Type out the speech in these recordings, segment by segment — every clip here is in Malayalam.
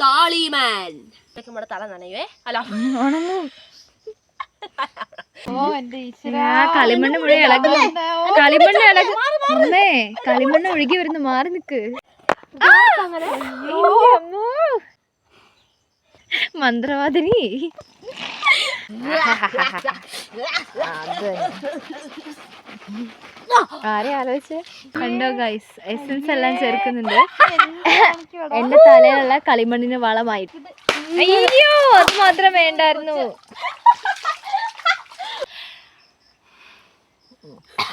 താളിമാൻ. നമ്മുടെ തല നനയുവേ. അല്ല. കളിമണ്ണ് മുഴുവൻ ഇളകുന്നു കളിമണ്ണ് ഇളകും അമ്മേ കളിമണ്ണ് ഒഴുകി വരുന്നു. മാറി നിക്ക്. മന്ത്രവാദിനി. അമ്മോ. ആരെ ആലോചിച്ച്? കണ്ടോ ഗൈസ് എസൻസ് എല്ലാം ചേർക്കുന്നുണ്ട്. എന്റെ തലയിലുള്ള കളിമണ്ണിന് വളമായി. അയ്യോ അത് മാത്രം വേണ്ടായിരുന്നു.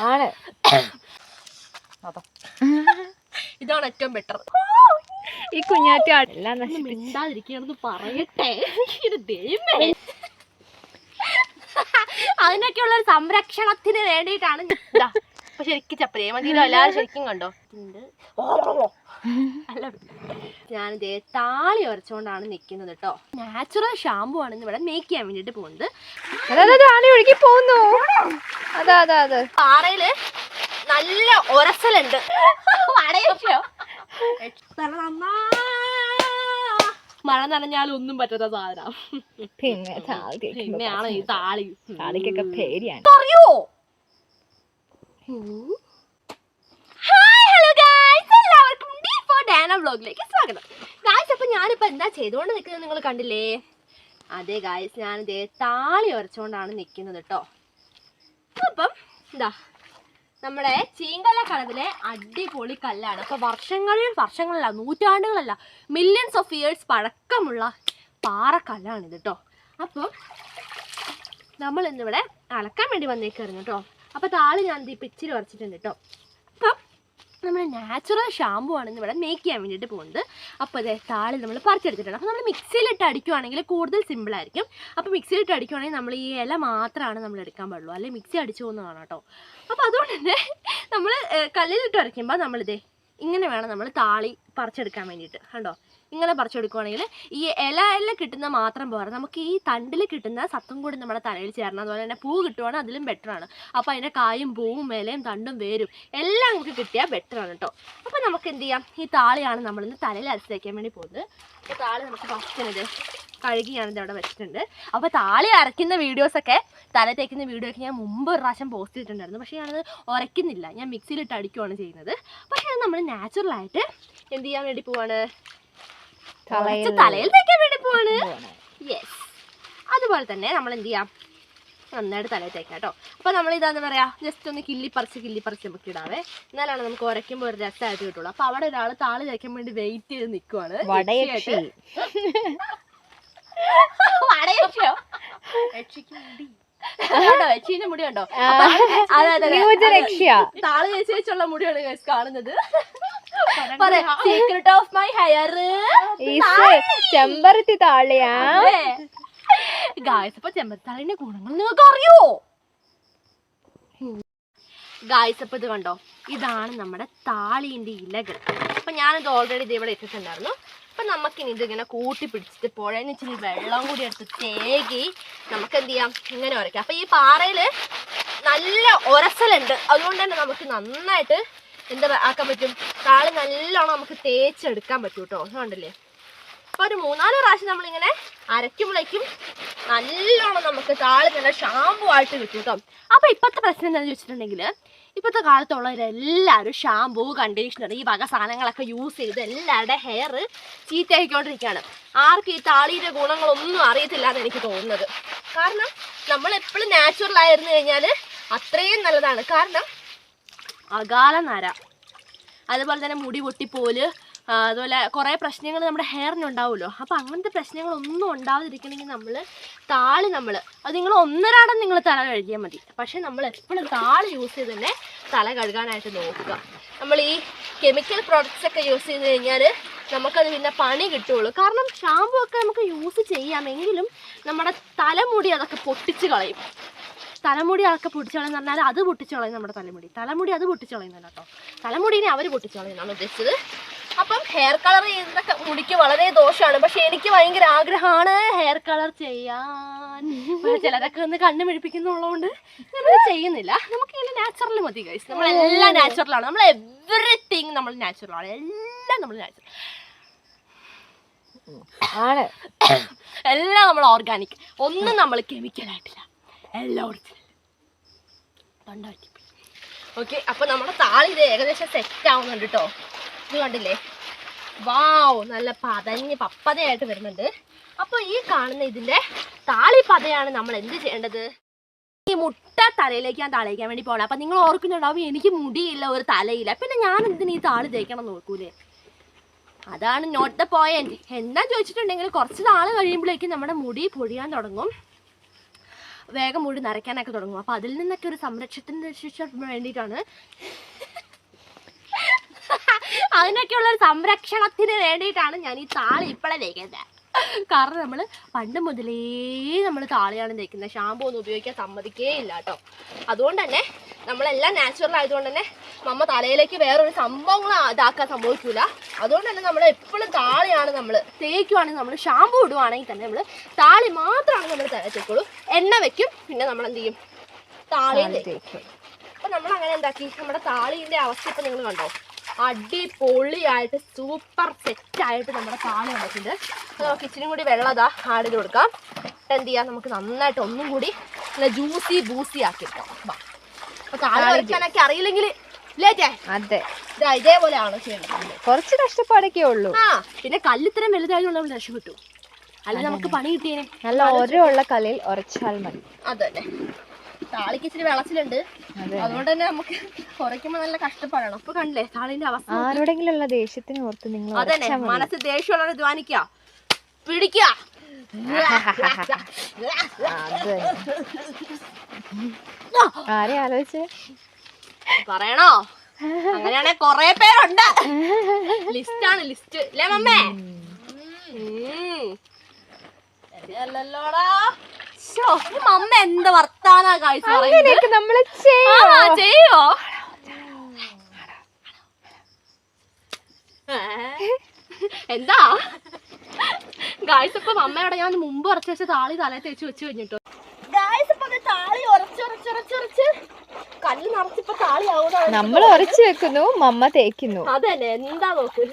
ആണ്. ഇതാണ് ഏറ്റവും ബെറ്റർ ഈ കുഞ്ഞാറ്റ എല്ലാം നശിപ്പിച്ചു. മിണ്ടാതിരിക്കണെന്ന് പറയട്ടെ. ഇത് ദൈവമേ. അതിനൊക്കെയുള്ള ഒരു സംരക്ഷണത്തിന് വേണ്ടിയിട്ടാണ് അപ്പൊ ശരിക്കും ച- എല്ലാരും എല്ലാവരും ശരിക്കും കണ്ടോ. അല്ല ഞാൻ ദേ താളി ഉരച്ചുകൊണ്ടാണ് നിൽക്കുന്നത് കേട്ടോ നാച്ചുറൽ ഷാമ്പു ആണ് ഇവിടെ മേക്ക് ചെയ്യാൻ വേണ്ടിട്ട് പോകുന്നത്. താണി ഒഴുകി പോകുന്നു. അതെ അതെ അതെ. പാറയിൽ നല്ല ഉരസലുണ്ട്. വടയോ മഴ നനഞ്ഞാലും ഒന്നും പറ്റാത്ത സാധനം. പിന്നെ പിന്നെയാണ് ഈ താളി. താളിക്കൊക്കെ പേടിയാണ്. പറയോ ഡാന വ്ലോഗിലേക്ക് സ്വാഗതം. ഗായ്സ് അപ്പോൾ ഞാനിപ്പോൾ എന്താ ചെയ്തുകൊണ്ട് നിൽക്കുന്നത് നിങ്ങൾ കണ്ടില്ലേ? അതെ ഗായ്സ് ഞാനിതേ താളി ഉരച്ചുകൊണ്ടാണ് നിൽക്കുന്നത് കേട്ടോ അപ്പം ഇതാ നമ്മുടെ ചീങ്കല കടവിലെ അടിപൊളി കല്ലാണ്. അപ്പോൾ വർഷങ്ങളിൽ വർഷങ്ങളല്ല നൂറ്റാണ്ടുകളല്ല മില്യൺസ് ഓഫ് ഇയേഴ്സ് പഴക്കമുള്ള പാറക്കല്ലാണിത് കേട്ടോ അപ്പോൾ നമ്മൾ ഇന്നിവിടെ അലക്കാൻ വേണ്ടി വന്നേക്കായിരുന്നു കേട്ടോ അപ്പോൾ താളി ഞാൻ ദീ പിച്ചിൽ വരച്ചിട്ടുണ്ട് കേട്ടോ അപ്പം നമ്മൾ നാച്ചുറൽ ഷാമ്പു ആണ് ഇവിടെ മേക്ക് ചെയ്യാൻ വേണ്ടിയിട്ട് പോകുന്നത്. അപ്പോൾ അതെ താളിൽ നമ്മൾ പറിച്ചെടുത്തിട്ടുണ്ട്. അപ്പോൾ നമ്മൾ മിക്സിയിലിട്ട് അടിക്കുവാണെങ്കിൽ കൂടുതൽ സിമ്പിളായിരിക്കും അപ്പോൾ മിക്സിയിലിട്ട് അടിക്കുവാണെങ്കിൽ നമ്മൾ ഈ ഇല മാത്രമാണ് നമ്മൾ എടുക്കാൻ പാടുള്ളൂ. അല്ലെങ്കിൽ മിക്സി അടിച്ചു പോകുന്നതാണ് കേട്ടോ. അപ്പോൾ അതുകൊണ്ട് തന്നെ നമ്മൾ കല്ലിലിട്ട് അരയ്ക്കുമ്പോൾ നമ്മളിതേ ഇങ്ങനെ വേണം നമ്മൾ താളി പറിച്ചെടുക്കാൻ വേണ്ടിയിട്ട്. കണ്ടോ? ഇങ്ങനെ പറിച്ചെടുക്കുവാണെങ്കിൽ ഈ ഇലയിൽ കിട്ടുന്ന മാത്രം പോരാ. നമുക്ക് ഈ തണ്ടിൽ കിട്ടുന്ന സത്തും കൂടി നമ്മുടെ തലയിൽ ചേരണം. അതുപോലെ തന്നെ പൂ കിട്ടുവാണെങ്കിൽ അതിലും ബെറ്ററാണ് അപ്പോൾ അതിന്റെ കായും പൂവും ഇലയും തണ്ടും വേരും. എല്ലാം നമുക്ക് കിട്ടിയാൽ ബെറ്ററാണ് കേട്ടോ അപ്പോൾ നമുക്ക് എന്ത് ചെയ്യാം? ഈ താളിയാണ് നമ്മളിന്ന് തലയിൽ അരച്ച് തയ്ക്കാൻ വേണ്ടി പോകുന്നത്. അപ്പോൾ താളി നമുക്ക് ഫസ്റ്റിനത് കഴുകി ഞാനിത് അവിടെ വെച്ചിട്ടുണ്ട്. അപ്പോൾ താളി അരയ്ക്കുന്ന വീഡിയോസൊക്കെ തല തേക്കുന്ന വീഡിയോ ഒക്കെ ഞാൻ മുമ്പ് ഒരു പ്രാവശ്യം പോസ്റ്റ് ചെയ്തിട്ടുണ്ടായിരുന്നു. പക്ഷേ ഞാനത് ഉരയ്ക്കുന്നില്ല ഞാൻ മിക്സിയിലിട്ട് അടിക്കുവാണ് ചെയ്യുന്നത്. പക്ഷേ അത് നമ്മൾ നാച്ചുറലായിട്ട് എന്ത് ചെയ്യാൻ വേണ്ടി പോവാണ്? തലയിൽ തേക്കാൻ വേണ്ടി പോവാണ്. യെസ് അതുപോലെ തന്നെ നമ്മൾ എന്ത് ചെയ്യാം? നന്നായിട്ട് തലയിൽ തേക്കാം കേട്ടോ. അപ്പോൾ നമ്മൾ ഇതാന്ന് പറയാ? ജസ്റ്റ് ഒന്ന് കില്ലിപ്പറിച്ച് കില്ലിപ്പറിച്ച് നമുക്ക് ഇടാവേ. എന്നാലാണ് നമുക്ക് ഉരയ്ക്കുമ്പോൾ ഒരു രസമായിട്ട് കിട്ടുള്ളൂ. അപ്പോൾ അവിടെ ഒരാൾ താളി തേക്കാൻ വേണ്ടി വെയിറ്റ് ചെയ്ത് നിൽക്കുവാണ് മുടിയുണ്ടോ വടയക്ഷിയോ മുടി. കണ്ടോ. അതെ അതെ താളി ചേച്ചി വെച്ചുള്ള മുടിയാണ് കാണുന്നത്. സീക്രട്ട് ഓഫ് മൈ ഹെയർ ചെമ്പരത്തി താളിയാ? ഗായ്സ് അപ്പൊ ചെമ്പത്താളിന്റെ ഗുണങ്ങൾ നിങ്ങൾക്ക് അറിയോ? ഗായ്സ് അപ്പൊ ഇത് കണ്ടോ? ഇതാണ് നമ്മുടെ താളിന്റെ ഇലകൾ. അപ്പൊ ഞാനിത് ഓൾറെഡി ഇത് ഇവിടെ ഇട്ടിട്ടുണ്ടായിരുന്നു. അപ്പൊ നമുക്കിനി ഇതിങ്ങനെ കൂട്ടി പിടിച്ചിട്ട് പുഴയെന്ന് ഇച്ചിരി വെള്ളം കൂടി എടുത്ത് തേകി നമുക്ക് എന്ത് ചെയ്യാം? ഇങ്ങനെ ഉരയ്ക്കാം. അപ്പൊ ഈ പാറയിൽ നല്ല ഒരസലുണ്ട്. അതുകൊണ്ട് തന്നെ നമുക്ക് നന്നായിട്ട് എന്താ ആക്കാൻ പറ്റും? താളി നല്ലോണം നമുക്ക് തേച്ചെടുക്കാൻ പറ്റും കേട്ടോ കണ്ടില്ലേ? അപ്പൊ ഒരു മൂന്നാൽ പ്രാവശ്യം നമ്മളിങ്ങനെ അരയ്ക്കുമ്പോഴേക്കും നല്ലോണം നമുക്ക് താളി നല്ല ഷാമ്പു ആയിട്ട് കിട്ടും കേട്ടോ അപ്പൊ ഇപ്പോഴത്തെ പ്രശ്നം എന്താണെന്ന് വെച്ചിട്ടുണ്ടെങ്കിൽ ഇപ്പോഴത്തെ കാലത്തുള്ളവരെല്ലാവരും ഷാമ്പു കണ്ടീഷണർ ഈ വക സാധനങ്ങളൊക്കെ യൂസ് ചെയ്ത് എല്ലാവരുടെ ഹെയർ ചീത്തയായിക്കൊണ്ടിരിക്കുകയാണ്. ആർക്കും ഈ താളിയുടെ ഗുണങ്ങളൊന്നും അറിയത്തില്ല എന്ന് എനിക്ക് തോന്നുന്നത്. കാരണം നമ്മൾ എപ്പോഴും നാച്ചുറൽ ആയിരുന്നു കഴിഞ്ഞാൽ അത്രയും നല്ലതാണ്. കാരണം അകാല നര. അതുപോലെ തന്നെ മുടി പൊട്ടിപ്പോൽ അതുപോലെ കുറേ പ്രശ്നങ്ങൾ നമ്മുടെ ഹെയറിന് ഉണ്ടാവുമല്ലോ. അപ്പോൾ അങ്ങനത്തെ പ്രശ്നങ്ങളൊന്നും ഉണ്ടാവാതിരിക്കണമെങ്കിൽ നമ്മൾ താളി നമ്മൾ അത് നിങ്ങൾ ഒന്നരാടം നിങ്ങൾ തല കഴുകിയാൽ മതി. പക്ഷേ നമ്മൾ എപ്പോഴും താളി യൂസ് ചെയ്ത് തന്നെ തല കഴുകാനായിട്ട് നോക്കുക. നമ്മൾ ഈ കെമിക്കൽ പ്രോഡക്റ്റ്സ് ഒക്കെ യൂസ് ചെയ്ത് കഴിഞ്ഞാൽ നമുക്കത് പിന്നെ പണി കിട്ടുള്ളൂ കാരണം ഷാമ്പു ഒക്കെ നമുക്ക് യൂസ് ചെയ്യാമെങ്കിലും നമ്മുടെ തലമുടി അതൊക്കെ പൊട്ടിച്ച് കളയും. തലമുടി ആൾക്ക് പൊട്ടിച്ചോളെന്ന് പറഞ്ഞാൽ അത് പൊട്ടിച്ചോളയും നമ്മുടെ തലമുടി. തലമുടി അത് പൊട്ടിച്ചോളയും കളയുന്നല്ല കേട്ടോ. തലമുടിനെ അവർ പൊട്ടിച്ചോളയെന്നാണ് ഉദ്ദേശിച്ചത്. അപ്പം ഹെയർ കളർ ചെയ്യുന്നതൊക്കെ മുടിക്ക് വളരെ ദോഷമാണ്. പക്ഷെ എനിക്ക് ഭയങ്കര ആഗ്രഹമാണ് ഹെയർ കളർ ചെയ്യാൻ. ചിലരൊക്കെ ഒന്ന് കണ്ണു മിഴിപ്പിക്കുന്നുള്ളതുകൊണ്ട് നമ്മൾ ചെയ്യുന്നില്ല. നമുക്ക് ഇങ്ങനെ നാച്ചുറൽ മതി ഗൈസ് നമ്മളെല്ലാം നാച്ചുറലാണ് നമ്മൾ എവറിത്തിങ് നമ്മൾ നാച്ചുറലാണ് എല്ലാം നമ്മൾ നാച്ചുറൽ ആണ്. എല്ലാം നമ്മൾ ഓർഗാനിക് ഒന്നും നമ്മൾ കെമിക്കൽ ആയിട്ടില്ല. ഓക്കെ അപ്പൊ നമ്മുടെ താളി ഇത് ഏകദേശം സെറ്റ് ആവുന്നുണ്ട് കേട്ടോ ഇത് കണ്ടില്ലേ? വാവ് നല്ല പതഞ്ഞ് പപ്പതയായിട്ട് വരുന്നുണ്ട്. അപ്പൊ ഈ കാണുന്ന ഇതിന്റെ താളി പതയാണ് നമ്മൾ എന്ത് ചെയ്യേണ്ടത്? ഈ മുട്ട തലയിലേക്ക് ഞാൻ തളയിക്കാൻ വേണ്ടി പോകണം അപ്പൊ നിങ്ങൾ ഓർക്കുന്നുണ്ടാവും എനിക്ക് മുടിയില്ല ഒരു തലയില്ല. പിന്നെ ഞാൻ എന്തിനു ഈ താളി തേക്കണം നോക്കൂലേ അതാണ് നോട്ട് ദ പോയിന്റ് എന്താ ചോദിച്ചിട്ടുണ്ടെങ്കിൽ കുറച്ച് നാൾ കഴിയുമ്പോഴേക്കും നമ്മുടെ മുടി പൊഴിയാൻ തുടങ്ങും. വേഗം മുടി നരയ്ക്കാനൊക്കെ തുടങ്ങും. അപ്പൊ അതിൽ നിന്നൊക്കെ ഒരു സംരക്ഷണത്തിന് ശിക്ഷ വേണ്ടിയിട്ടാണ് അതിനൊക്കെയുള്ള ഒരു സംരക്ഷണത്തിന് വേണ്ടിയിട്ടാണ് ഞാൻ ഈ താളി ഇപ്പോഴേ തേക്കുന്നത്. കാരണം നമ്മൾ പണ്ട് മുതലേ നമ്മൾ താളിയാണ് തേക്കുന്നത് ഷാമ്പു ഒന്നും ഉപയോഗിക്കാൻ സമ്മതിക്കേ ഇല്ല കേട്ടോ അതുകൊണ്ട് തന്നെ നമ്മളെല്ലാം നാച്ചുറൽ ആയതുകൊണ്ട് തന്നെ നമ്മ തലയിലേക്ക് വേറൊരു സംഭവങ്ങൾ ഇതാക്കാൻ സംഭവിക്കൂല അതുകൊണ്ട് തന്നെ നമ്മൾ എപ്പോഴും താളിയാണ് നമ്മൾ തേക്കുവാണെങ്കിൽ നമ്മൾ ഷാമ്പു ഇടുവാണെങ്കിൽ തന്നെ നമ്മൾ താളി മാത്രമാണ് നമ്മൾ തേക്കുള്ളൂ. എണ്ണ വെക്കും പിന്നെ നമ്മൾ എന്ത് ചെയ്യും താളിയും തേക്കും. അപ്പം നമ്മൾ അങ്ങനെ എന്താക്കി? നമ്മുടെ താളിന്റെ അവസ്ഥ ഇപ്പം നിങ്ങൾ കണ്ടോ? അടിപൊളിയായിട്ട് സൂപ്പർ സെറ്റ് ആയിട്ട് നമ്മുടെ താളി വന്നിട്ടുണ്ട്. അപ്പോൾ നമുക്ക് ഇച്ചിരി കൂടി വെള്ളം അതാ ചെയ്ത് കൊടുക്കാം. എന്ത് ചെയ്യാം? നമുക്ക് നന്നായിട്ട് ഒന്നും കൂടി നല്ല ജ്യൂസി ബൂസി ആക്കി എടുക്കാം. വരയ്ക്കാനൊക്കെ അറിയില്ലെങ്കിൽ അതെ. ഇതാ ഇതേപോലെയാണ് ചെയ്യുന്നത് കുറച്ച് കഷ്ടപ്പാടൊക്കെ ഉള്ളൂ. ആ പിന്നെ കല്ലിത്തരം വലുതായതുകൊണ്ട് നമ്മൾ രക്ഷപ്പെട്ടു. അല്ല നമുക്ക് പണി കിട്ടിയേനെ. നല്ല ഓരോ ഉള്ള കലയിൽ ഉറച്ചാൽ മതി. അതന്നെ. താളിക്ക് ഇച്ചിരി വിളച്ചിലുണ്ട് അതുകൊണ്ട് തന്നെ നമുക്ക് കുറയ്ക്കുമ്പോ നല്ല കഷ്ടപ്പാടാണ്. അപ്പൊ കണ്ടില്ലേ താളിന്റെ അവസ്ഥ ആരോടെങ്കിലും ഉള്ള ദേഷ്യത്തിന് ഓർത്ത് നിങ്ങൾ അതന്നെ മനസ്സ് ദേഷ്യമുള്ളവരെ ധ്വാനിക്ക. പിടിക്ക. ആരെ ആലോചിച്ച്? പറയണോ? അങ്ങനെയാണെ കൊറേ പേരുണ്ട്. ആണ് ലിസ്റ്റ് അല്ലേ മമ്മേ? ഉം. ഈ മമ്മ വർത്താനാ കാഴ്ച പറയുന്നത്? അങ്ങനെയൊക്കെ നമ്മൾ ആ, ചെയ്യോ? എന്താ? ഗായ്സ് ഇപ്പൊ അമ്മയോടെ ഞാൻ മുമ്പ് ഉറച്ചു വെച്ച താളി തലേ തേച്ച് വെച്ച് കഴിഞ്ഞിട്ടോ. ഗായ്സ് ഇപ്പൊ താളി ഉറച്ചുറച്ചുറച്ചുറച്ച് കല്ല് നിറച്ചിപ്പോ താളി ആവുന്ന നമ്മൾ ഉറച്ചു വെക്കുന്നു മമ്മ തേക്കുന്നു. അതന്നെ എന്താ നോക്ക്.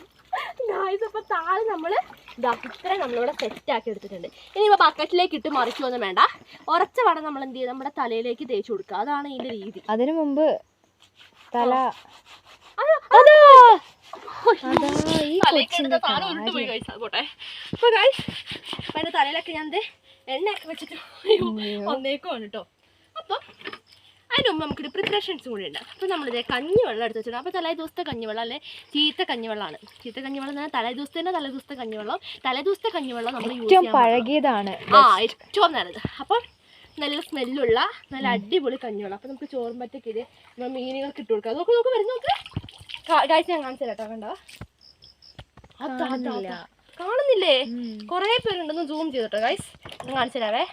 ഗായ്സ് ഇപ്പൊ താളി നമ്മൾ ഇതാ ഇത്രയും നമ്മളിവിടെ സെറ്റ് ആക്കി എടുത്തിട്ടുണ്ട്. ഇനി ഇപ്പൊ ബക്കറ്റിലേക്ക് ഇട്ട് മറിക്കുമൊന്നും വേണ്ട. ഉറച്ച വടം നമ്മൾ എന്ത് ചെയ്യും നമ്മുടെ തലയിലേക്ക് തേച്ച് കൊടുക്കുക. അതാണ് ഇതിന്റെ രീതി. അതിനു മുമ്പ് തല തലയിലൊക്കെ ഞാൻ എണ്ണയൊക്കെ വെച്ചിട്ട് ഒന്നേക്കുവാണ് കേട്ടോ. അപ്പൊ അതിന് മുമ്പ് നമുക്കൊരു പ്രിപ്പറേഷൻസ് കൂടി ഉണ്ട്. അപ്പൊ നമ്മളിതേ കഞ്ഞിവെള്ളം എടുത്ത് വെച്ചിട്ടുണ്ട്. അപ്പൊ തലേ ദിവസത്തെ കഞ്ഞിവെള്ളം അല്ലെ? ചീത്ത കഞ്ഞിവെള്ളമാണ് ചീത്ത കഞ്ഞിവെള്ളം തന്നെ തലേ ദിവസത്തെ തന്നെ തലേ ദിവസത്തെ കഞ്ഞിവെള്ളം തലേ ദിവസത്തെ കഞ്ഞിവെള്ളം നമ്മൾ ഏറ്റവും. പഴകിയതാണ്. ആ ഏറ്റവും നല്ലത്. അപ്പോൾ നല്ല സ്മെല്ലുള്ള നല്ല അടിപൊളി കഞ്ഞിവെള്ളം. അപ്പോൾ നമുക്ക് ചോറും പറ്റൊക്കെ ഇത് നമ്മൾ മീനുകൾക്ക് ഇട്ട് കൊടുക്കാം. നോക്ക് നോക്ക് വരുന്ന നോക്ക്. കാഴ്ച ഞാൻ കാണിച്ചു കേട്ടോ കണ്ടോ? കാണുന്നില്ലേ. കൊറേ പേരുണ്ടെന്ന് സൂം ചെയ്തിട്ടോ ഗൈസ് ഞാൻ കാണിച്ചു തരാവേ.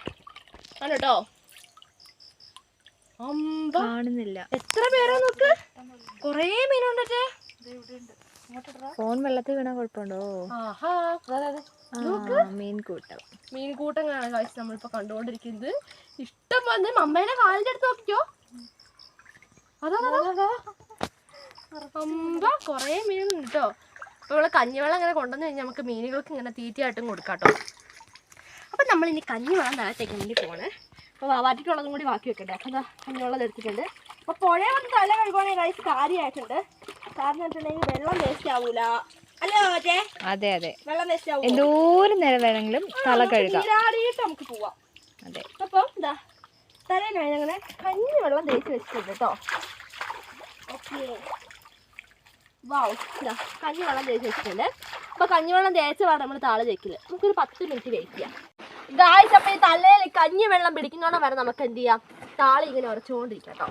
കണ്ടോ അമ്പ കാണുന്നില്ല. എത്ര പേരാ നോക്ക്? കുറേ മീനുണ്ടേ ഫോൺ വെള്ളത്തിൽ വീണാ കുഴപ്പമുണ്ടോ? ആഹാ. മീൻകൂട്ടം. കാണാൻ കൂട്ടം കാഴ്ച നമ്മളിപ്പോ കണ്ടുകൊണ്ടിരിക്കുന്നത്. ഇഷ്ടം വന്ന് അമ്മേനെ കാലിന്റെ അടുത്ത് നോക്കിക്കോ. അതാ. അമ്പ കൊറേ മീനുണ്ട് കേട്ടോ അപ്പൊ ഇവിടെ കഞ്ഞിവെള്ളം ഇങ്ങനെ കൊണ്ടുവന്ന് കഴിഞ്ഞാൽ നമുക്ക് മീനുകൾക്ക് ഇങ്ങനെ തീറ്റയായിട്ടും കൊടുക്കാട്ടോ അപ്പൊ നമ്മൾ ഇനി കഞ്ഞിവെള്ളം താഴത്തേക്ക് വേണ്ടി പോണേ. അപ്പൊ വാറ്റിക്കുള്ളതും കൂടി ബാക്കി വെക്കട്ടെ. അപ്പൊ ദാ കഞ്ഞിവെള്ളം എടുത്തിട്ടുണ്ട്. അപ്പൊ പുഴ വന്ന് തല കഴുകുവാണെങ്കിൽ കഴിച്ച് കാര്യമായിട്ടുണ്ട്. കാരണം വെച്ചിട്ടുണ്ടെങ്കിൽ വെള്ളം വേസ്റ്റ് ആവൂല. അല്ലേ മറ്റേ? അതെ അതെ. വെള്ളം വേസ്റ്റ് ആവൂല. എന്തോരം നേരം വേണമെങ്കിലും തല കഴുകാം. നീരാടിയിട്ട് നമുക്ക് പോവാം. അതെ. അപ്പോൾ ഇതാ തലേനായി ഞങ്ങളെ കഞ്ഞി വെള്ളം തേച്ച് വെച്ചിട്ടുണ്ട് കേട്ടോ ഓക്കെ. വാവ് ഇതാ കഞ്ഞി വെള്ളം തേച്ച് വെച്ചിട്ടുണ്ട്. അപ്പോൾ കഞ്ഞിവെള്ളം തേച്ച് വേണം നമ്മൾ താളെ തേക്കില്ല. നമുക്കൊരു പത്ത് മിനിറ്റ് വെയിറ്റ് ചെയ്യാം. ഗായ്സ് അപ്പൊ ഈ തലയിൽ കഞ്ഞി വെള്ളം പിടിക്കുന്നോണം വരെ നമുക്ക് എന്ത് ചെയ്യാം? താളി ഇങ്ങനെ ഉറച്ചുകൊണ്ടിരിക്കാം കേട്ടോ.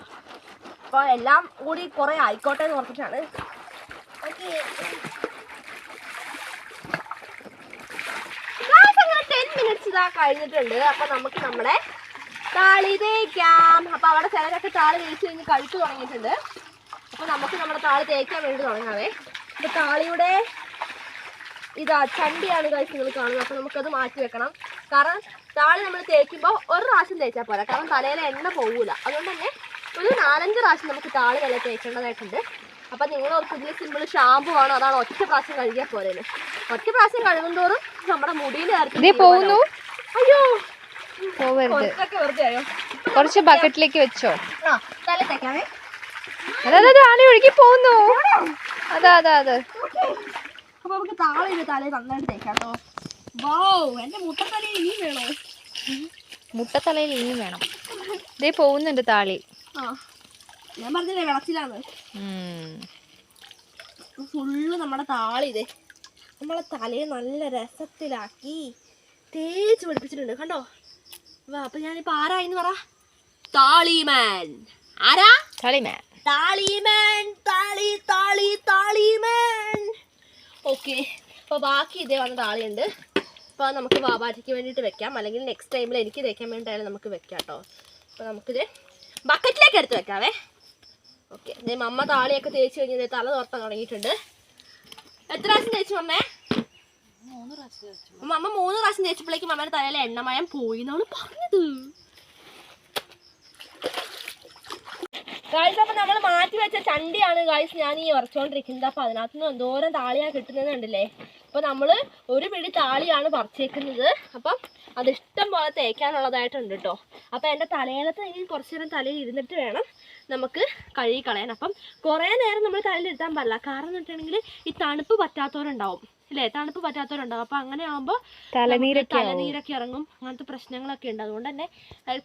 അപ്പോൾ എല്ലാം കൂടി കൊറേ ആയിക്കോട്ടെ എന്ന് ഓർത്തിട്ടാണ്. മിനിറ്റ്സ് കഴിഞ്ഞിട്ടുണ്ട്. അപ്പൊ നമുക്ക് നമ്മളെ താളി തേക്കാം അപ്പൊ അവിടെ ചിലരൊക്കെ താളി തേച്ച് കഴിഞ്ഞ് കഴിച്ചു തുടങ്ങിയിട്ടുണ്ട്. അപ്പൊ നമുക്ക് നമ്മുടെ താളി തേക്കാൻ വേണ്ടി തുടങ്ങാവേ. അപ്പൊ താളിയുടെ ഇതാ ചണ്ടിയാണ് കഴിച്ച് നിങ്ങൾ കാണുന്നത്. അപ്പൊ നമുക്കത് മാറ്റി വെക്കണം. കാരണം താളി നമ്മൾ തേക്കുമ്പോൾ ഒരു പ്രാവശ്യം തേച്ചാൽ പോരാ. കാരണം തലയിലെ എണ്ണ പോകൂല അതുകൊണ്ട് തന്നെ ഒരു നാലഞ്ച് പ്രാവശ്യം നമുക്ക് താളി തല തേക്കേണ്ടതായിട്ടുണ്ട്. അപ്പം നിങ്ങൾ ഓർക്ക് ഇതിൽ സിമ്പിൾ ഷാമ്പു ആണോ അതാണ് ഒറ്റ പ്രാവശ്യം കഴുകിയാൽ പോരേന് ഒറ്റ പ്രാവശ്യം കഴുകുന്തോറും നമ്മുടെ മുടിയിൽ പോകുന്നു അയ്യോ. കുറച്ച് ബക്കറ്റിലേക്ക് വെച്ചോ. തല തേക്കാമേ അതാ ആണി ഒഴുകി പോകുന്നു അതാ അതാ അതെ. അപ്പൊ നമുക്ക് താളെ തലയിൽ നന്നായിട്ട് തേക്കാം കേട്ടോ. എന്റെ മുട്ടത്തലയിൽ ഇനിയും വേണോ? മുട്ടത്തലയിൽ ഇനിയും വേണം. ഇതേ പോകുന്നുണ്ട് താളി. ആ ഞാൻ പറഞ്ഞില്ലേ വിളച്ചിലാന്ന്? ഉം. ഫുള്ള് നമ്മുടെ താളി ഇതേ. നമ്മളെ തലയെ നല്ല രസത്തിലാക്കി തേച്ച് പിടിപ്പിച്ചിട്ടുണ്ട്. കണ്ടോ? വാ അപ്പൊ ഞാനിപ്പോ ആരായെന്ന് പറ? താളിമാൻ ആരാ? താളിമാൻ താളിമാൻ താളി താളി താളിമാൻ ഓക്കെ അപ്പോൾ ബാക്കി ഇതേ വന്ന താളിയുണ്ട്. അപ്പോൾ നമുക്ക് ബാബാജിക്ക് വേണ്ടിയിട്ട് വെക്കാം. അല്ലെങ്കിൽ നെക്സ്റ്റ് ടൈമിൽ എനിക്ക് തേക്കാൻ വേണ്ടിയിട്ടായാലും നമുക്ക് വെക്കാം കേട്ടോ അപ്പോൾ നമുക്കിത് ബക്കറ്റിലേക്ക് എടുത്ത് വെക്കാവേ. ഓക്കെ ഇതേ മമ്മ താളിയൊക്കെ തേച്ച് കഴിഞ്ഞത് തല തുറത്താൻ തുടങ്ങിയിട്ടുണ്ട്. എത്ര പ്രാവശ്യം തേച്ചു മമ്മേ? അമ്മ മൂന്ന് പ്രാവശ്യം തേച്ചപ്പോഴേക്കും മമ്മയുടെ തലയിലെ എണ്ണമയം പോയി എന്നാണ് പറഞ്ഞത്. ഗായ്സ് അപ്പം നമ്മൾ മാറ്റി വെച്ച ചണ്ടിയാണ് ഗായ്സ് ഞാൻ ഈ ഉറച്ചുകൊണ്ടിരിക്കുന്നത് അപ്പം അതിനകത്ത് നിന്ന് എന്തോരം താളിയാണ് കിട്ടുന്നത് കണ്ടില്ലേ? അപ്പൊ നമ്മൾ ഒരു പിടി താളിയാണ് പറിച്ചേക്കുന്നത് അപ്പം അത് ഇഷ്ടം പോലെ തേക്കാനുള്ളതായിട്ടുണ്ട് കേട്ടോ അപ്പൊ എന്റെ തലയിലത്ത് ഇനി കുറച്ച് നേരം തലയിൽ ഇരുന്നിട്ട് വേണം നമുക്ക് കഴുകി കളയാൻ. അപ്പം കുറേ നേരം നമ്മൾ തലയിൽ ഇരുത്താൻ പാടില്ല. കാരണം എന്ന് വെച്ചിട്ടുണ്ടെങ്കിൽ ഈ തണുപ്പ് പറ്റാത്തവരുണ്ടാവും. അല്ലേ തണുപ്പ് പറ്റാത്തവരുണ്ടാവും. അപ്പൊ അങ്ങനെ ആകുമ്പോൾ തലനീരൊക്കെ. തലനീരൊക്കെ ഇറങ്ങും. അങ്ങനത്തെ പ്രശ്നങ്ങളൊക്കെ ഉണ്ട്. അതുകൊണ്ട് തന്നെ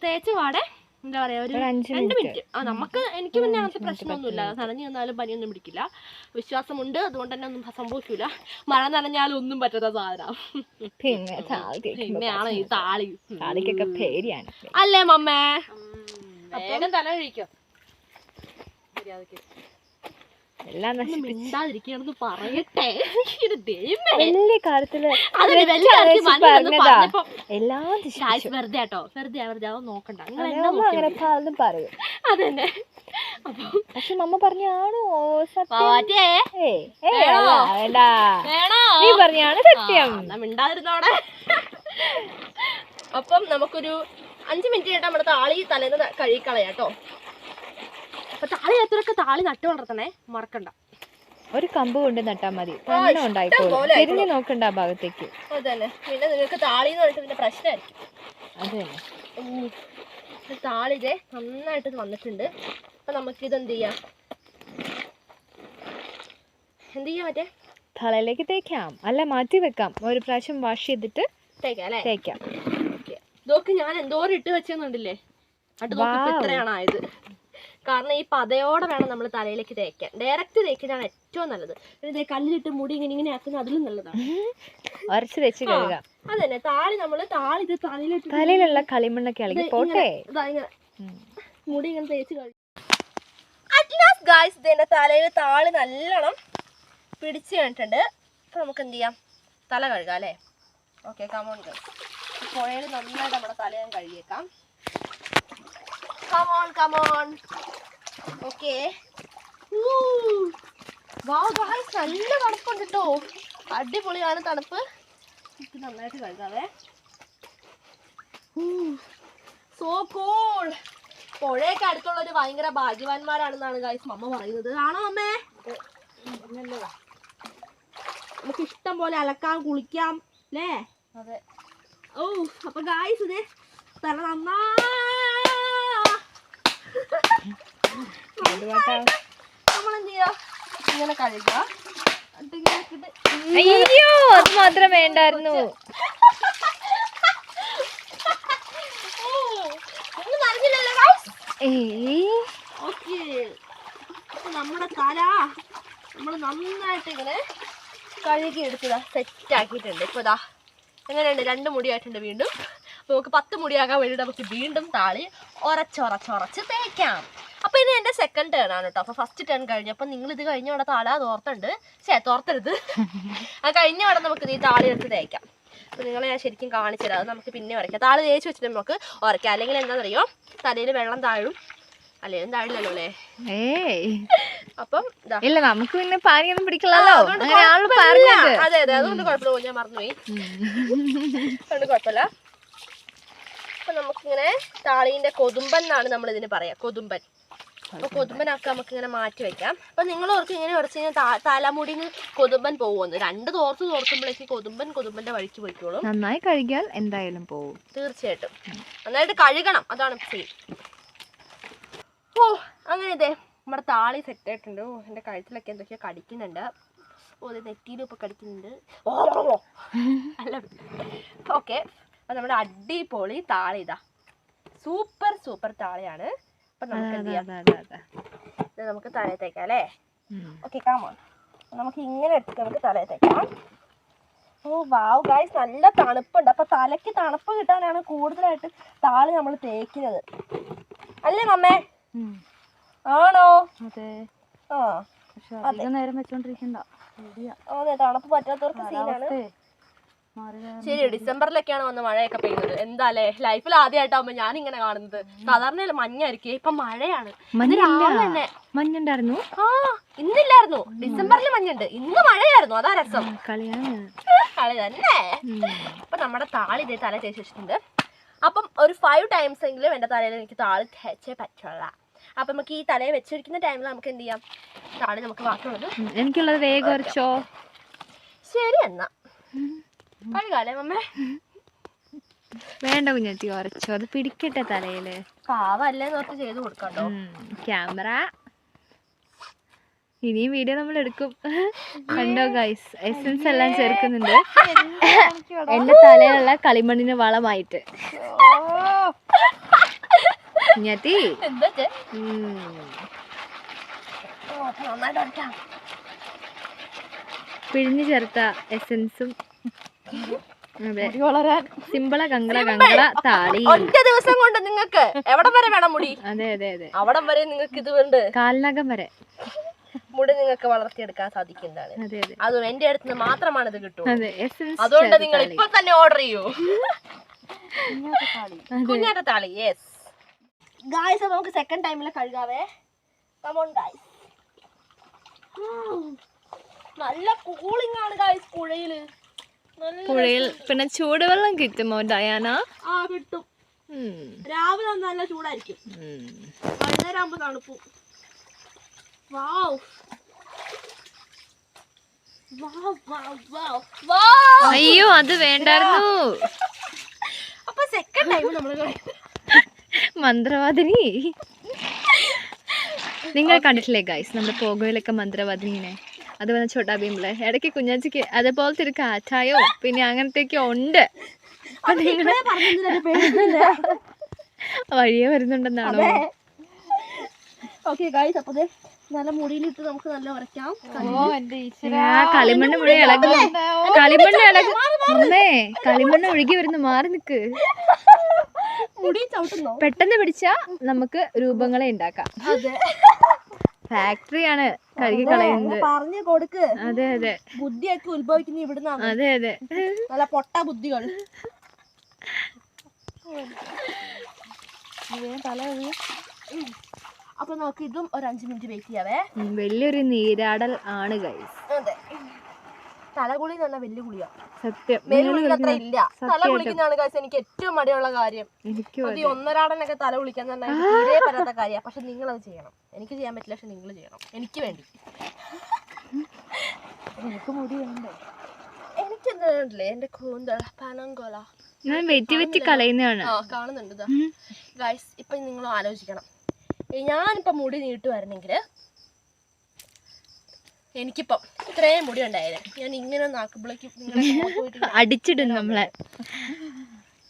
തേച്ച് പാടെ എന്താ പറയാ ഒരു രണ്ട് മിനിറ്റ്. ആ നമുക്ക് എനിക്ക് പിന്നെ അങ്ങനത്തെ പ്രശ്നമൊന്നുമില്ല നനഞ്ഞു നിന്നാലും പനിയൊന്നും പിടിക്കില്ല. വിശ്വാസമുണ്ട്. അതുകൊണ്ട് തന്നെ ഒന്നും സംഭവിക്കില്ല മഴ നനഞ്ഞാലും ഒന്നും പറ്റാത്ത സാധനം. പിന്നെ പിന്നെയാണ് ഈ താളി. താളിക്കൊക്കെ പേടിയാണ്. അല്ലേ മമ്മേ? വേഗം തല കഴിക്കോ എല്ലാം ഒന്ന് നശിപ്പിച്ച് മിണ്ടാതിരിക്കണെന്ന് പറയട്ടെ. ഇത് ദൈവമേ. വലിയ കാര്യത്തിൽ എല്ലാം വെറുതെ കേട്ടോ വെറുതെ വെറുതെ നോക്കണ്ട. അങ്ങനെ പറയും. അതന്നെ. പക്ഷെ നമ്മ പറഞ്ഞാണോ നീ പറഞ്ഞാണ് സത്യം. മിണ്ടാതിരുന്നോടെ അപ്പം നമുക്കൊരു അഞ്ച് മിനിറ്റ് കഴിഞ്ഞിട്ട് നമ്മുടെ താളി തലേന്ന് കഴിക്കളയാട്ടോ കഴുകിക്കളയാട്ടോ. അപ്പൊ താളി എത്രയൊക്കെ താളി നട്ടു വളർത്തണേ മറക്കണ്ട. ഒരു കമ്പ് കൊണ്ട് നട്ടാ മതി. ആ, തന്നെ ഉണ്ടായിക്കോളും. തിരിഞ്ഞു നോക്കണ്ട ആ ഭാഗത്തേക്ക്. അതന്നെ. പിന്നെ നിങ്ങൾക്ക് താളി എന്ന് പറഞ്ഞിട്ട് പിന്നെ പ്രശ്നമായിരിക്കും. അത് തന്നെ ഉം. ഇത് താളി ഇതേ നന്നായിട്ട് വന്നിട്ടുണ്ട്. അപ്പൊ നമുക്കിത് എന്ത് ചെയ്യാം? എന്ത് ചെയ്യാം മറ്റേ? തലയിലേക്ക് തേക്കാം. അല്ല മാറ്റി വെക്കാം. ഒരു പ്രാവശ്യം വാഷ് ചെയ്തിട്ട് തേക്കാം അല്ലേ? തേക്കാം. ഇതൊക്കെ ഞാൻ എന്തോരം ഇട്ട് വെച്ചെന്നുണ്ടല്ലേ. ഇത്രയാണ് ആയത് കാരണം ഈ പതയോടെ വേണം നമ്മൾ തലയിലേക്ക് തേക്കാൻ. ഡയറക്റ്റ് തേക്കുന്നതാണ് ഏറ്റവും നല്ലത്. പിന്നെ കല്ലിട്ട് കല്ലിലിട്ട് മുടി ഇങ്ങനെ ഇങ്ങനെ ആക്കുന്നത് അതിലും നല്ലതാണ്. ഉരച്ച് വെച്ച് കഴുകാം. അതന്നെ. താളി നമ്മൾ താളി ഇത് തലയിലിട്ട് തലയിലുള്ള കളിമണ്ണൊക്കെ ഇളകി പോട്ടെ. ഇതാ മുടി ഇങ്ങനെ തേച്ച് കഴിയും അറ്റ്ലാസ് ഗായ്സ് ഇതിന്റെ തലയിൽ താളി നല്ലോണം പിടിച്ചു കഴിഞ്ഞിട്ടുണ്ട്. അപ്പൊ നമുക്ക് എന്ത് ചെയ്യാം? തല കഴുകാം അല്ലേ? ഓക്കെ കമോൺ ഗൈസ് പുഴയിൽ നന്നായിട്ട് നമ്മുടെ തല ഞാൻ കഴുകിയേക്കാം come on come on okay വാ ഗായ്സ് നല്ല തണുപ്പുണ്ട് കേട്ടോ അടിപൊളിയാണ് തണുപ്പ്. ഇത് നന്നായിട്ട് കഴുകാവേ. സോ കൂൾ പുഴയൊക്കെ അടുത്തുള്ളവർ ഭയങ്കര ഭാഗ്യവാന്മാരാണെന്നാണ് ഗായ്സ് മമ്മ പറയുന്നത്. ആണോ അമ്മേ? നമുക്ക് ഇഷ്ടം പോലെ അലക്കാം കുളിക്കാം അല്ലേ അതെ. ഓ അപ്പൊ ഗായ്സ് ഇത് തല നന്നാ എന്തുവാട്ടാ? നമ്മളെന്ത് ചെയ്യാ ഇങ്ങനെ കഴുകുക അയ്യോ അത് മാത്രം വേണ്ടായിരുന്നു. നമ്മുടെ തല നമ്മൾ നന്നായിട്ട് ഇങ്ങനെ കഴുകി എടുത്തതാ സെറ്റ് ആക്കിയിട്ടുണ്ട്. ഇപ്പൊ ഇതാ എങ്ങനെയുണ്ട്? രണ്ട് മുടിയായിട്ടുണ്ട് വീണ്ടും. അപ്പൊ നമുക്ക് പത്ത് മുടിയാകാൻ വേണ്ടി നമുക്ക് വീണ്ടും താളി ഒരച്ചൊറച്ചൊറച്ച് തേക്കാം. അപ്പോൾ ഇനി എന്റെ സെക്കൻഡ് ടേൺ ആണ് കേട്ടോ അപ്പോൾ ഫസ്റ്റ് ടേൺ കഴിഞ്ഞപ്പോൾ നിങ്ങൾ ഇത് കഴിഞ്ഞ അവിടെ താള തോർത്തുണ്ട് ശേ തോർത്തരുത്. ആ കഴിഞ്ഞ അവിടെ നമുക്ക് ഈ താളി എടുത്ത് തേക്കാം. അപ്പോൾ നിങ്ങളെ ഞാൻ ശരിക്കും കാണിച്ചു തരാം. അത് നമുക്ക് പിന്നെ ഉരയ്ക്കാം താളി തേച്ച് വെച്ചിട്ട് നമുക്ക് ഉറക്കാം അല്ലെങ്കിൽ എന്താണെന്നറിയോ തലയിൽ വെള്ളം താഴും. അല്ലെങ്കിൽ താഴില്ലല്ലോ അല്ലേ? അപ്പം ഇല്ല നമുക്ക് പിന്നെ പാനിയൊന്നും പിടിക്കില്ലല്ലോ. അതെ അതെ. അതുകൊണ്ട് കുഴപ്പമില്ല. ഞാൻ മറന്നുപോയി. അതുകൊണ്ട് കുഴപ്പമില്ല. അപ്പൊ നമുക്കിങ്ങനെ താളീന്റെ കൊതുമ്പൻ എന്നാണ് നമ്മൾ ഇതിന് പറയാ കൊതുമ്പൻ. അപ്പൊ കൊതുമ്പനൊക്കെ നമുക്ക് ഇങ്ങനെ മാറ്റി വെക്കാം. അപ്പൊ നിങ്ങൾ ഓർക്ക് ഇങ്ങനെ ഉറച്ചു കഴിഞ്ഞാൽ തലമുടിന്ന് കൊതുമ്പൻ പോകുമെന്ന്. രണ്ട് തോർത്ത് തോർത്തുമ്പോഴേക്ക് കൊതുമ്പൻ കൊതുമ്പന്റെ വഴിക്ക് പോയിക്കോളും. നന്നായി കഴുകിയാൽ എന്തായാലും പോകും തീർച്ചയായിട്ടും. നന്നായിട്ട് കഴുകണം. അതാണ് സെയിം ഓ അങ്ങനെ ഇതേ നമ്മുടെ താളി സെറ്റ് ആയിട്ടുണ്ട്. ഓ എന്റെ കഴുത്തിലൊക്കെ എന്തൊക്കെയോ കടിക്കുന്നുണ്ട്. ഓ നെറ്റിയിലും ഇപ്പൊ കടിക്കുന്നുണ്ട്. ഓ. അല്ല. ഓക്കെ. അപ്പൊ നമ്മുടെ അടിപൊളി താളി ഇതാ. സൂപ്പർ സൂപ്പർ താളിയാണ്. അപ്പൊ നമുക്ക് എന്ത് ചെയ്യാം. ഇത് നമുക്ക് തലയിൽ തേക്കാം അല്ലേ. ഓക്കെ കാമോൺ നമുക്ക് ഇങ്ങനെ എടുത്ത് നമുക്ക് തലയിൽ തേക്കാം ഓ വാവ് ഗായ്സ് നല്ല തണുപ്പുണ്ട്. അപ്പൊ തലയ്ക്ക് തണുപ്പ് കിട്ടാനാണ് കൂടുതലായിട്ട് താളി നമ്മൾ തേക്കുന്നത്. അല്ലേ മമ്മേ ആണോ? അതെ. ആ. നേരം വെച്ചോണ്ടിരിക്കണ്ട. തണുപ്പ് പറ്റാത്തവർക്ക് സീനാണ് ശരി ഡിസംബറിലൊക്കെയാണ് വന്ന് മഴയൊക്കെ പെയ്യുന്നത്. എന്താല്ലേ ലൈഫിൽ ആദ്യമായിട്ടാവുമ്പോ ഞാൻ ഇങ്ങനെ കാണുന്നത്. സാധാരണ മഞ്ഞായിരിക്കും. ഇപ്പൊ മഴയാണ്. തന്നെ. മഞ്ഞുണ്ടായിരുന്നു. ആ ഇന്നില്ലായിരുന്നു. ഡിസംബറിൽ മഞ്ഞുണ്ട്. ഇന്ന് മഴയായിരുന്നു. അതാ രസം. കളിയാണ്. കളി തന്നെ. അപ്പൊ നമ്മുടെ താളി ഇതേ തല തേച്ച് വെച്ചിട്ടുണ്ട്. അപ്പം ഒരു ഫൈവ് ടൈംസ് എങ്കിലും എന്റെ തലയിൽ എനിക്ക് താളി തേച്ചേ പറ്റുള്ള. അപ്പൊ നമുക്ക് ഈ തലയെ വെച്ചിരിക്കുന്ന ടൈമിൽ നമുക്ക് എന്ത് ചെയ്യാം? താളി നമുക്ക് ബാക്കിയുള്ളത്. എനിക്കുള്ളത് വേഗം ശരി എന്നാ. മമ്മേ. വേണ്ട കുഞ്ഞത്തി കുറച്ചോ അത് പിടിക്കട്ടെ തലയിൽ. പാവല്ലേ കുറച്ച് ചെയ്ത് കൊടുക്കാട്ടോ ക്യാമറ. ഇനിയും വീഡിയോ നമ്മൾ എടുക്കും. കണ്ടോ ഗൈസ് എസൻസ് എല്ലാം ചേർക്കുന്നുണ്ട്. എന്റെ തലയിലുള്ള കളിമണ്ണിന് വളമായിട്ട്. കുഞ്ഞത്തി. പിഴിഞ്ഞു ചേർത്ത എസൻസും അതെ. സിമ്പിള കങ്കള കങ്കള താളി. ഒറ്റ ദിവസം കൊണ്ട് നിങ്ങൾക്ക് എവിടം വരെ വേണം മുടി? അതെ അതെ അതെ. അവിടം വരെ നിങ്ങൾക്ക് ഇത് കൊണ്ട് കാൽനകം വരെ. മുടി നിങ്ങൾക്ക് വളർത്തിയെടുക്കാൻ സാധിക്കുന്നതാണ്. അതെ അതെ. അതും എന്റെ അടുത്ത് നിന്ന് മാത്രമാണ് ഇത് കിട്ടുന്നത് അതുകൊണ്ട് നിങ്ങൾ ഇപ്പൊ തന്നെ ഓർഡർ ചെയ്യൂ. കുഞ്ഞാട്ട താളി. യെസ് ഗായ്സ് നമുക്ക് സെക്കൻഡ് ടൈമിൽ കഴുകാവേ. കമോൺ ഗായ്സ് നല്ല കൂളിംഗ് ആണ് ഗായ്സ് പുഴയിൽ പുഴയിൽ പിന്നെ ചൂടുവെള്ളം കിട്ടുമോ ഡയാന? ആ കിട്ടും. രാവിലെ നല്ല ചൂടായിരിക്കും. വൈകുന്നേരം ആകുമ്പോ തണുപ്പും. അയ്യോ അത് വേണ്ടായിരുന്നു. അപ്പൊ സെക്കൻഡ് ടൈം മന്ത്രവാദിനി. നിങ്ങൾ കണ്ടിട്ടില്ലേ ഗൈസ് നമ്മുടെ പോകോയിലൊക്കെ മന്ത്രവാദിനിനെ അത് വന്ന ചോട്ടാ ഭീമിലെ ഇടയ്ക്ക് കുഞ്ഞാച്ചിക്ക് അതേപോലത്തെ ഒരു കാറ്റായോ? പിന്നെ അങ്ങനത്തെയൊക്കെ ഉണ്ട്. അപ്പൊ നിങ്ങൾ വഴിയെ വരുന്നുണ്ടെന്നാണോ? ഓക്കെ ഗായ്സ് അപ്പൊ ദേ നല്ല മുടിയിലിട്ട് നമുക്ക് നല്ല ഉറക്കാം ആ കളിമണ്ണ് മുഴുവൻ ഇളകും കളിമണ്ണ് ഇളകും അമ്മേ കളിമണ്ണ് ഒഴുകി വരുന്നു. മാറി നിക്ക്. പെട്ടെന്ന് പിടിച്ചാ നമുക്ക് രൂപങ്ങളെ ഉണ്ടാക്കാം. അതെ. ഫാക്ടറിയാണ് കഴുകി കളയുന്നത്. പറഞ്ഞു കൊടുക്ക്. അതെ അതെ. ബുദ്ധിയൊക്കെ ഉത്ഭവിക്കുന്ന ഇവിടുന്നാണ് അതെ അതെ. നല്ല പൊട്ട ബുദ്ധികൾ. അപ്പൊ നമുക്ക് ഇതും ഒരു അഞ്ചു മിനിറ്റ് വെയിറ്റ് ചെയ്യാവേ. വലിയൊരു നീരാടൽ ആണ് ഗൈസ് അതെ. തലകുളി എന്ന് പറഞ്ഞാൽ വലിയ കുളിയാ സത്യം. മേൽ നിങ്ങൾ അത്ര ഇല്ല. തല. കുളിക്കുന്നതാണ് കാശ് എനിക്ക് ഏറ്റവും മടിയുള്ള കാര്യം. അത്. ഈ ഒന്നരാടനൊക്കെ തല കുളിക്കാൻ തന്നെ തീരെ പറ്റാത്ത കാര്യമാണ് പക്ഷെ നിങ്ങൾ അത് ചെയ്യണം. എനിക്ക് ചെയ്യാൻ പറ്റില്ല പക്ഷെ നിങ്ങൾ ചെയ്യണം. എനിക്ക് വേണ്ടി. എനിക്ക് മുടി വേണ്ടേ? എനിക്ക് എന്റെ കൂന്തള പനങ്കൊല. ഞാൻ വെറ്റി വെറ്റി കളയുന്നതാണ് കാണുന്നുണ്ട് ഗൈസ് ഇപ്പൊ നിങ്ങൾ ആലോചിക്കണം. ഞാനിപ്പോ മുടി നീട്ടുമായിരുന്നെങ്കിൽ എനിക്കിപ്പം ഇത്രയും മുടി ഉണ്ടായത് ഞാൻ ഇങ്ങനെ നാക്കുമ്പോഴേക്കും അടിച്ചിടും നമ്മളെ.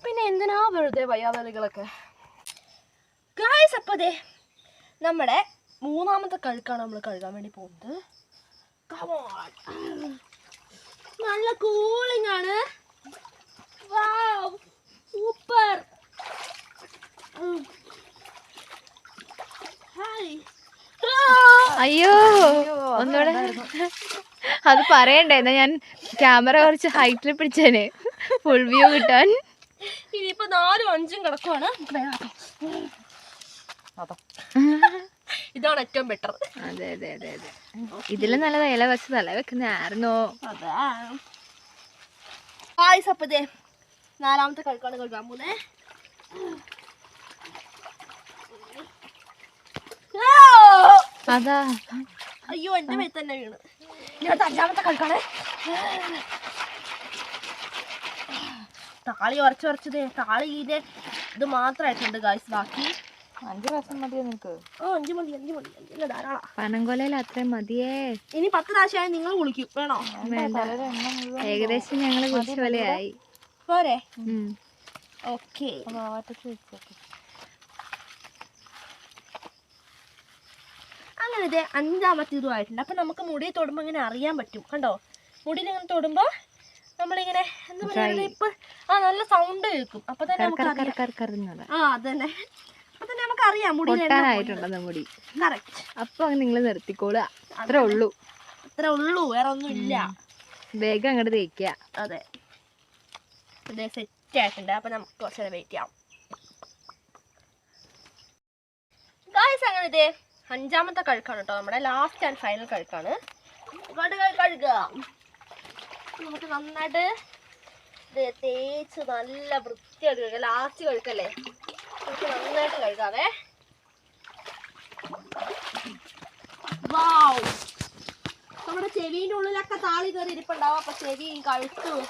പിന്നെ എന്തിനാ വെറുതെ വയ്യാതലുകളൊക്കെ ഗായ്സ് അപ്പൊ ദേ നമ്മുടെ മൂന്നാമത്തെ കഴുക്കാണ് നമ്മൾ കഴുകാൻ വേണ്ടി പോകുന്നത്. നല്ല കൂളിംഗ് ആണ്. സൂപ്പർ ഹായ് അയ്യോ ഒന്നുകൂടെ. അത് പറയണ്ടേ എന്നാ ഞാൻ ക്യാമറ കുറച്ച് ഹൈറ്റിൽ പിടിച്ചേനെ. ഫുൾ വ്യൂ കിട്ടാൻ. ഇനിയിപ്പോ നാലും അഞ്ചും കിടക്കുവാണ്. ഇതാണ് ഏറ്റവും ബെറ്റർ അതെ അതെ അതെ അതെ. ഇതിലും നല്ലത് ഇല വെച്ച് തല ഹായ് നാലാമത്തെ കളിക്കാണ് കളിക്കാൻ പോകുന്നേ അതാ. അയ്യോ എന്റെ മേത്ത് തന്നെ വീണ്. ഞാൻ അഞ്ചാമത്തെ കളിക്കാണേ. താളി ഉറച്ചു ഉറച്ചത് താളിന്റെ ഇത് മാത്രമായിട്ടുണ്ട് ഗായ്സ് ബാക്കി അഞ്ചു പ്രാവശ്യം മതിയോ നിനക്ക്? ഓ അഞ്ചു മതി അഞ്ചു മതി. അഞ്ചല്ല ധാരാളം. പനംകൊലയിൽ അത്രയും മതിയേ. ഇനി പത്ത് പ്രാവശ്യമായി നിങ്ങൾ കുളിക്കും വേണോ? ഏകദേശം ഞങ്ങൾ കുറിച്ച് പോലെയായി പോരെ. ഓക്കെ വാവറ്റക്ക് വെച്ചേക്ക് അങ്ങനെ ഇത് അഞ്ചാമത്തെ ഇതും ആയിട്ടുണ്ട് അപ്പൊ നമുക്ക് മുടി തൊടുമ്പോൾ ഇങ്ങനെ അറിയാൻ പറ്റും. കണ്ടോ? മുടിയിൽ ഇങ്ങനെ തൊടുമ്പോ നമ്മളിങ്ങനെ എന്താ പറയുക ഇപ്പൊ ആ നല്ല സൗണ്ട് കേൾക്കും. അപ്പൊ തന്നെ നമുക്ക് ആ അതന്നെ. അപ്പൊ തന്നെ നമുക്ക് അറിയാം മുടി പൊട്ടാനായിട്ടുണ്ടെന്ന് മുടി? കറക്റ്റ് അപ്പൊ നിങ്ങൾ നിർത്തിക്കോളുക അത്രേ ഉള്ളൂ. അത്ര ഉള്ളൂ വേറെ ഒന്നും ഇല്ല വേഗം അങ്ങോട്ട് തേക്കുക. അതെ. ഇത് സെറ്റ് ആയിട്ടുണ്ട്. അപ്പൊ നമുക്ക് കുറച്ച് നേരം വെയിറ്റ് ചെയ്യാം. ഗായ്സ് അങ്ങനെ ഇതേ അഞ്ചാമത്തെ കഴുക്കാണ് കേട്ടോ നമ്മുടെ ലാസ്റ്റ് ആൻഡ് ഫൈനൽ കഴുക്കാണ്. കഴുക. നമുക്ക് നന്നായിട്ട് തേച്ച് നല്ല വൃത്തിയായിട്ട് കഴുകാം. ലാസ്റ്റ് കഴുക്കല്ലേ? നമുക്ക് നന്നായിട്ട് കഴുകാവേ. വാവ് നമ്മുടെ ചെവിന്റെ ഉള്ളിലൊക്കെ താളി കയറി ഇരിപ്പുണ്ടാവും. അപ്പൊ ചെവിയും കഴുത്തും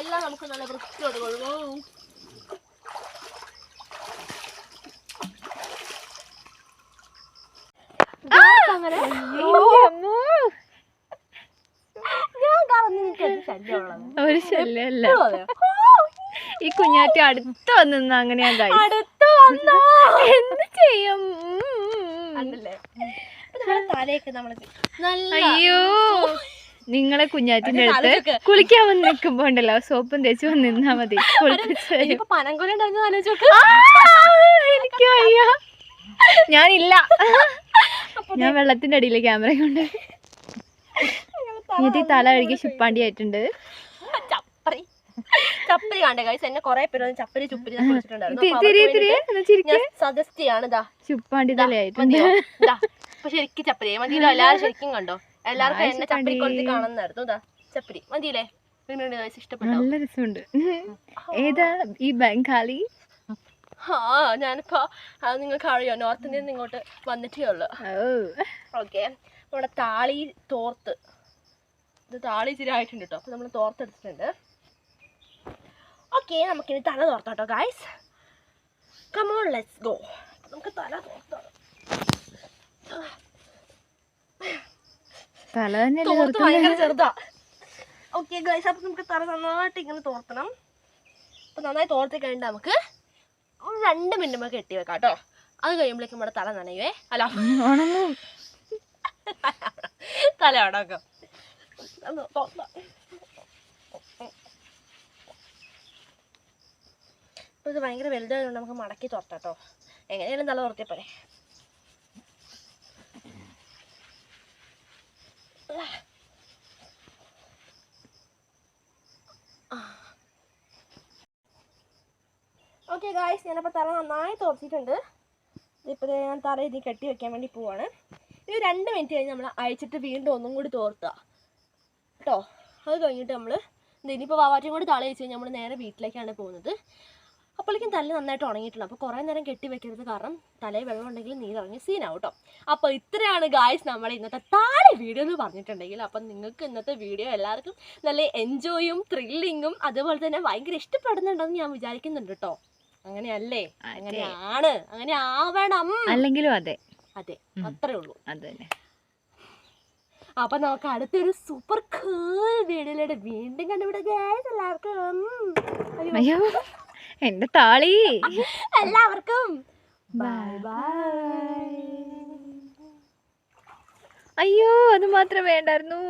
എല്ലാം നമുക്ക് നല്ല വൃത്തിയോട് കൊള്ളും അങ്ങനെ? ഞാൻ ശല്യമുള്ളത്? ഒരു ശല്യമല്ല ഈ കുഞ്ഞാറ്റി അടുത്ത് വന്നിരുന്ന അങ്ങനെയാ. അടുത്ത് വന്നോ? എന്ത് ചെയ്യും? അയ്യോ. നിങ്ങളെ കുഞ്ഞാറ്റിന്റെ അടുത്ത് കുളിക്കാൻ വന്ന് നിൽക്കുമ്പോ ഉണ്ടല്ലോ സോപ്പും തേച്ച് വന്ന് നിന്നാ മതി. കുളിപ്പിച്ച് എനിക്കും അയ്യോ ഞാനില്ല. ഞാൻ വെള്ളത്തിന്റെ അടിയിൽ ക്യാമറ കൊണ്ട് എന്നിട്ട് തല കഴുകി ശുപ്പാണ്ടി ആയിട്ടുണ്ട് ചപ്പറി. ചപ്പരി കണ്ടേ ഗൈസ് എന്നെ കൊറേ പേര് ചപ്പരി ചുപ്പരി. ഞാൻ സജസ്റ്റ് ചെയ്യാണ് ശുപ്പാണ്ടി തലയായിട്ടുണ്ട്. ഇപ്പൊ ശരിക്കും ചപ്പരി മതിയല്ലോ എല്ലാരും ശരിക്കും കണ്ടോ? എല്ലാവർക്കും എന്നെ ചപ്പരി. കൊളുത്തി കാണുന്നായിരുന്നു ഇതാ ചപ്പരി മതിയില്ലേ? ഇഷ്ടപ്പെട്ടോ? നല്ല രസമുണ്ട്. ഏതാ ഈ ബംഗാളി? ആ ഞാനിപ്പോ അത് നിങ്ങൾക്ക് അറിയോ? നോർത്ത് ഇന്ത്യയിൽ നിന്ന് ഇങ്ങോട്ട് വന്നിട്ടേ ഉള്ളു. ഓക്കെ നമ്മുടെ താളി തോർത്ത്. ഇത് താളി ഇച്ചിരി ആയിട്ടുണ്ട് കേട്ടോ അപ്പോൾ നമ്മൾ തോർത്തെടുത്തിട്ടുണ്ട്. ഓക്കെ നമുക്കിനി തല തോർത്താട്ടോ guys come on let's go നമുക്ക് തല തോർത്താം. തല തന്നെ ഭയങ്കര ചെറുതാ. ഓക്കെ ഗൈസ് അപ്പം നമുക്ക് തല നന്നായിട്ട് ഇങ്ങനെ തോർത്തണം. അപ്പം നന്നായി തോർത്തി കഴിഞ്ഞിട്ട് നമുക്ക് രണ്ട് മിനിറ്റ് നമുക്ക് കെട്ടി വെക്കാം കേട്ടോ. അത് കഴിയുമ്പോഴേക്കും നമ്മുടെ തല നനയുവേ. അല്ല തല അടക്കം ഇത് ഭയങ്കര വലുതായതുകൊണ്ട് നമുക്ക് മടക്കി തോർത്താം കേട്ടോ. എങ്ങനെയാലും തല പോരെ. ഓക്കെ ഗായ്സ് ഞാനപ്പോൾ തല നന്നായി തുറച്ചിട്ടുണ്ട് ഇപ്പോൾ ഞാൻ തല ഇതിൽ കെട്ടി വെക്കാൻ വേണ്ടി പോവാണ്. ഇത് രണ്ട് മിനിറ്റ് കഴിഞ്ഞ് നമ്മൾ അയച്ചിട്ട് വീണ്ടും ഒന്നും കൂടി തോർത്തുക കേട്ടോ? അത് കഴിഞ്ഞിട്ട് നമ്മൾ ഇനിയിപ്പോൾ വാവാറ്റും കൂടി തള വെച്ച് കഴിഞ്ഞാൽ നമ്മൾ നേരെ വീട്ടിലേക്കാണ് പോകുന്നത്. അപ്പോഴേക്കും തല നന്നായിട്ട് ഉണങ്ങിയിട്ടുണ്ട്. അപ്പോൾ കുറേ നേരം കെട്ടി വെക്കരുത്. കാരണം തലയിൽ വെള്ളം ഉണ്ടെങ്കിൽ നീരിറങ്ങി സീനാവും കേട്ടോ. അപ്പോൾ ഇത്രയാണ് ഗായ്സ് നമ്മൾ ഇന്നത്തെ താഴെ വീഡിയോ എന്ന് പറഞ്ഞിട്ടുണ്ടെങ്കിൽ അപ്പം നിങ്ങൾക്ക് ഇന്നത്തെ വീഡിയോ എല്ലാവർക്കും നല്ല എൻജോയും ത്രില്ലിങ്ങും അതുപോലെ തന്നെ ഭയങ്കര ഇഷ്ടപ്പെടുന്നുണ്ടെന്ന് ഞാൻ വിചാരിക്കുന്നുണ്ട് കേട്ടോ. അങ്ങനെയല്ലേ. അങ്ങനെയാണ്. അങ്ങനെ ആവണം. അല്ലെങ്കിലും അതെ. അതെ. അത്രേ ഉള്ളൂ. അത് തന്നെ അപ്പൊ നമുക്ക് അടുത്തൊരു സൂപ്പർ കൂൾ വീഡിയോയിലൂടെ വീണ്ടും കണ്ടുപിടിക്കും. guys. എല്ലാവർക്കും. അയ്യോ. എന്റെ താളി. എല്ലാവർക്കും. ബൈ ബൈ അയ്യോ അത് മാത്രം വേണ്ടായിരുന്നു.